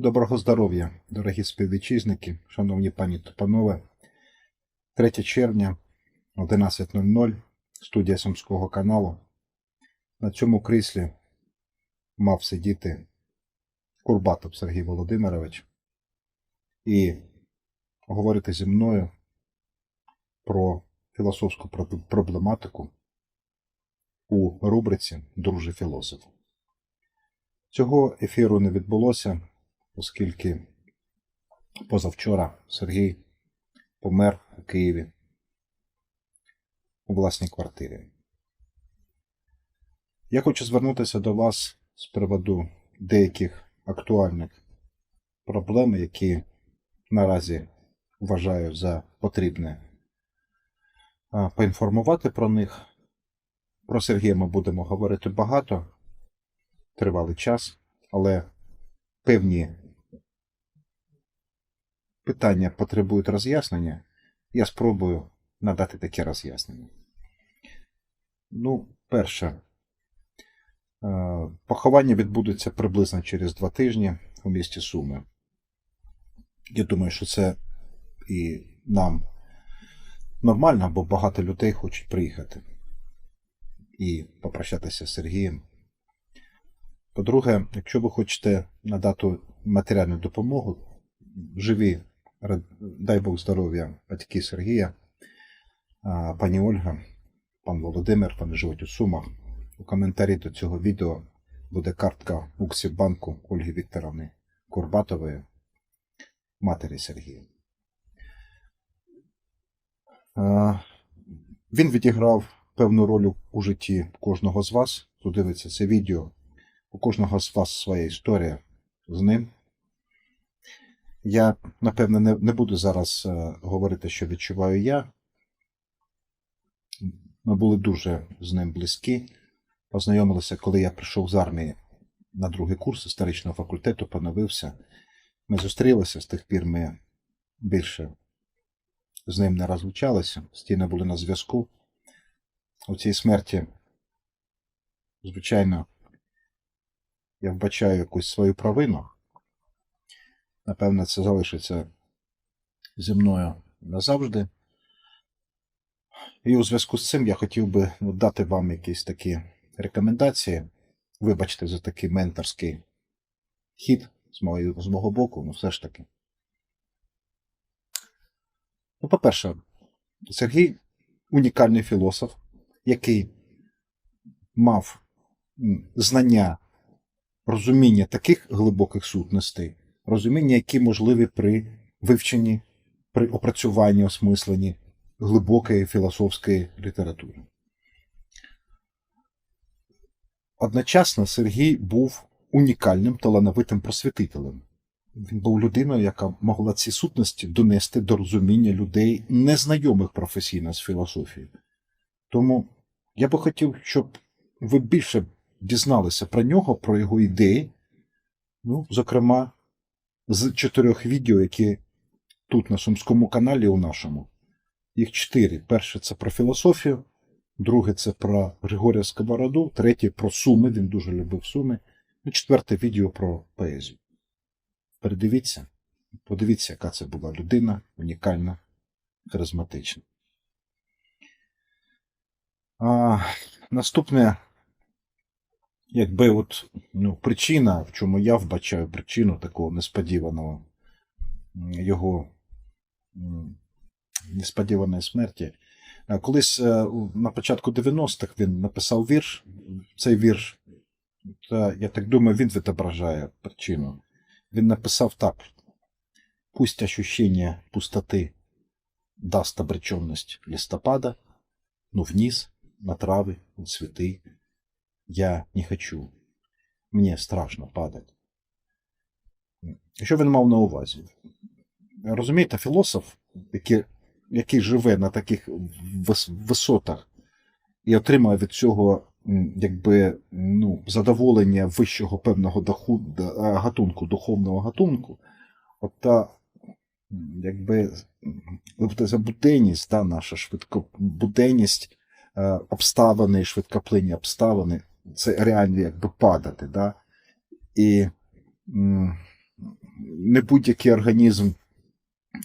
Доброго здоров'я, дорогі співвітчизники, шановні пані та панове. 3 червня, 11.00, студія Сумського каналу. На цьому кріслі мав сидіти Курбатов Сергій Володимирович і говорити зі мною про філософську проблематику у рубриці Друже філософ. Цього ефіру не відбулося, оскільки позавчора Сергій помер у Києві у власній квартирі. Я хочу звернутися до вас з приводу деяких актуальних проблем, які наразі вважаю за потрібне поінформувати про них. Про Сергія ми будемо говорити багато, тривалий час, але певні питання потребують роз'яснення. Я спробую надати таке роз'яснення. Ну, перше, е, поховання відбудеться приблизно через два тижні у місті Суми. Я думаю, що це і нам нормально, бо багато людей хочуть приїхати і попрощатися з Сергієм. По-друге, якщо ви хочете надати матеріальну допомогу, живі, дай Бог здоров'я, батьки Сергія, пані Ольга, пан Володимир, вони живуть у Сумах. У коментарі до цього відео буде картка Уксібанку Ольги Вікторовни Курбатової, матері Сергія. Він відіграв певну роль у житті кожного з вас, хто дивиться це відео. У кожного з вас своя історія з ним. Я, напевне, не, не буду зараз е, говорити, що відчуваю я. Ми були дуже з ним близькі. Познайомилися, коли я прийшов з армії на другий курс історичного факультету, поновився. Ми зустрілися, з тих пір ми більше з ним не розлучалися, постійно були на зв'язку. У цій смерті, звичайно, я вбачаю якусь свою провину. Напевно, це залишиться зі мною назавжди. І у зв'язку з цим я хотів би ну, дати вам якісь такі рекомендації. Вибачте за такий менторський хід з, мої, з мого боку, ну все ж таки. Ну, по-перше, Сергій унікальний філософ, який мав знання, розуміння таких глибоких сутностей, розуміння, які можливі при вивченні, при опрацюванні, осмисленні глибокої філософської літератури. Одночасно Сергій був унікальним талановитим просвітителем. Він був людиною, яка могла ці сутності донести до розуміння людей, незнайомих професійно з філософією. Тому я би хотів, щоб ви більше дізналися про нього, про його ідеї, ну, зокрема, з чотирьох відео, які тут на Сумському каналі у нашому. Їх чотири. Перше це про філософію, друге це про Григорія Сковороду, третє про Суми, він дуже любив Суми, і четверте відео про поезію. Передивіться, подивіться, яка це була людина, унікальна, харизматична. А, наступне, якби от, ну, причина, в чому я вбачаю причину такого несподіваного м, його м, несподіваної смерті. А Колись е, у- на початку 90-х він написав вірш. Цей вірш, та, я так думаю, він відображає причину. Він написав так: Пусть ощущение пустоты даст обреченность листопада, но вниз, на травы, на цветы, я не хочу. Мне страшно падать. Що він мав на увазі? Розумієте, філософ, який, який живе на таких висотах і отримує від цього якби, ну, задоволення вищого певного доху, гатунку, духовного гатунку, от та якби буденність, та, наша швидко, буденність е, обставини, швидкоплинні обставини, це реально якби падати. Да? І не будь-який організм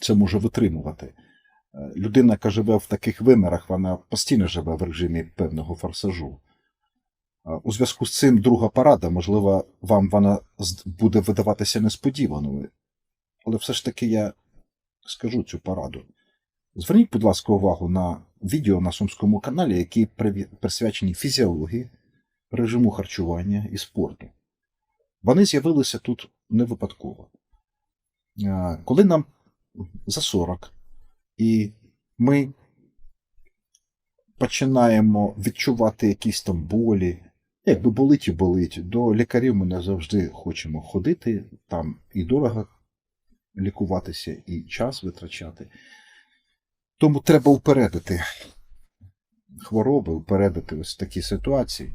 це може витримувати. Е, Людина, яка живе в таких вимірах, вона постійно живе в режимі певного форсажу. Е, У зв'язку з цим друга порада, можливо, вам вона буде видаватися несподіваною. Але все ж таки я скажу цю пораду. Зверніть, будь ласка, увагу на відео на Сумському каналі, які присвячені фізіології, режиму харчування і спорту. Вони з'явилися тут не випадково. Е, Коли нам за 40, і ми починаємо відчувати якісь там болі, якби болить і болить, до лікарів ми не завжди хочемо ходити, там і дорого лікуватися, і час витрачати. Тому треба упередити хвороби, упередити ось такі ситуації.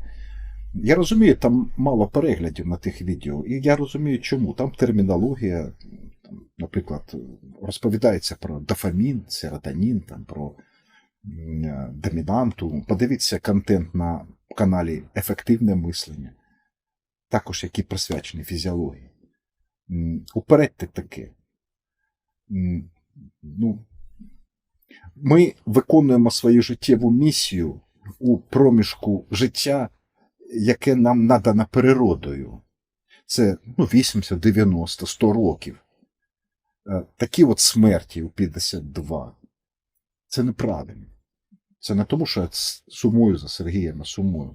Я розумію, там мало переглядів на тих відео, і я розумію, чому. Там термінологія, там, наприклад, розповідається про дофамін, серотонін, там, про е, домінанту. Подивіться контент на каналі Ефективне мислення, також який присвячений фізіології. Упередьте таке. Ну, ми виконуємо свою життєву місію у проміжку життя, яке нам надано природою. Це ну, 80, 90, 100 років. Е, Такі от смерті у 52. Це неправильно. Це не тому, що я сумую за Сергієм, а сумую.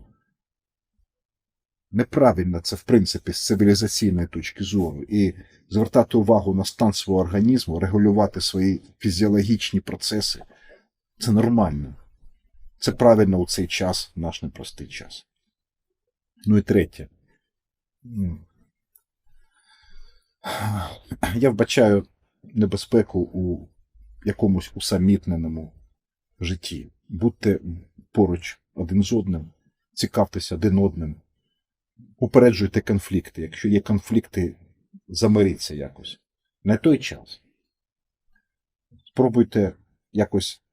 Неправильно це, в принципі, з цивілізаційної точки зору. І звертати увагу на стан свого організму, регулювати свої фізіологічні процеси. Це нормально. Це правильно у цей час, наш непростий час. Ну і третє. Я вбачаю небезпеку у якомусь усамітненому житті. Будьте поруч один з одним, цікавтеся один одним, упереджуйте конфлікти. Якщо є конфлікти, замиріться якось. На той час. Спробуйте якось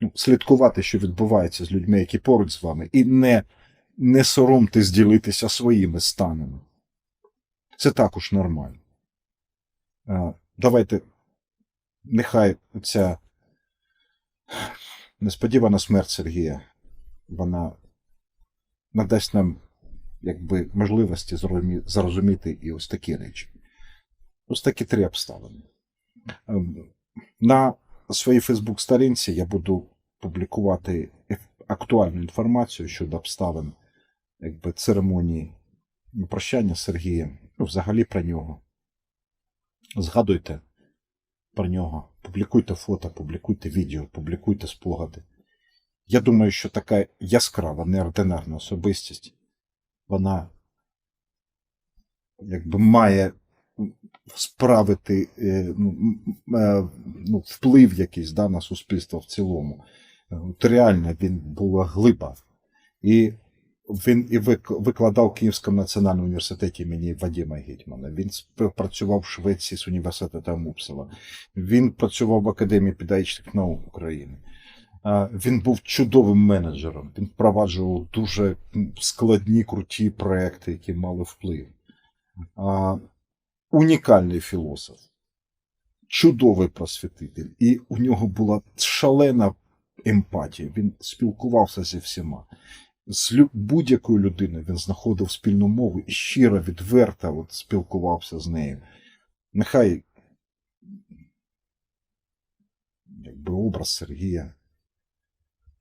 ну, слідкувати, що відбувається з людьми, які поруч з вами, і не, не соромтесь ділитися своїми станами. Це також нормально. Давайте, нехай ця несподівана смерть Сергія, вона надасть нам якби можливості зрозуміти і ось такі речі. Ось такі три обставини. Ем, На своїй Фейсбук-сторінці я буду публікувати актуальну інформацію щодо обставин якби, церемонії прощання з Сергієм, ну, взагалі про нього. Згадуйте про нього, публікуйте фото, публікуйте відео, публікуйте спогади. Я думаю, що така яскрава, неординарна особистість, вона якби має справити е, ну, е, ну, вплив якийсь да, на суспільство в цілому. От реально він була глиба. І він і викладав в Київському національному університеті імені Вадима Гетьмана. Він співпрацював в Швеції з університетом Упсала. Він працював в Академії педагогічних наук України. Він був чудовим менеджером. Він впроваджував дуже складні, круті проекти, які мали вплив. Унікальний філософ, чудовий просвітитель. І у нього була шалена емпатія. Він спілкувався зі всіма. З будь-якою людиною він знаходив спільну мову і щиро, відверто от, спілкувався з нею. Нехай якби образ Сергія,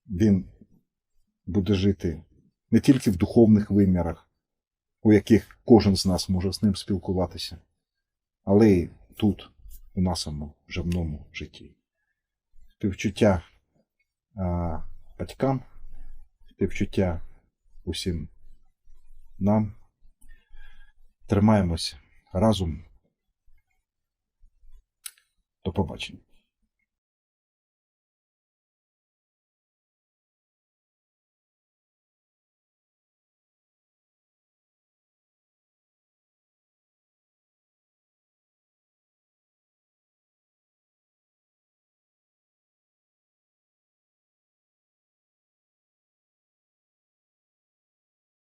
він буде жити не тільки в духовних вимірах, у яких кожен з нас може з ним спілкуватися, але й тут, у нашому земному житті. Співчуття а, батькам, співчуття усім нам. Тримаємось разом. До побачення.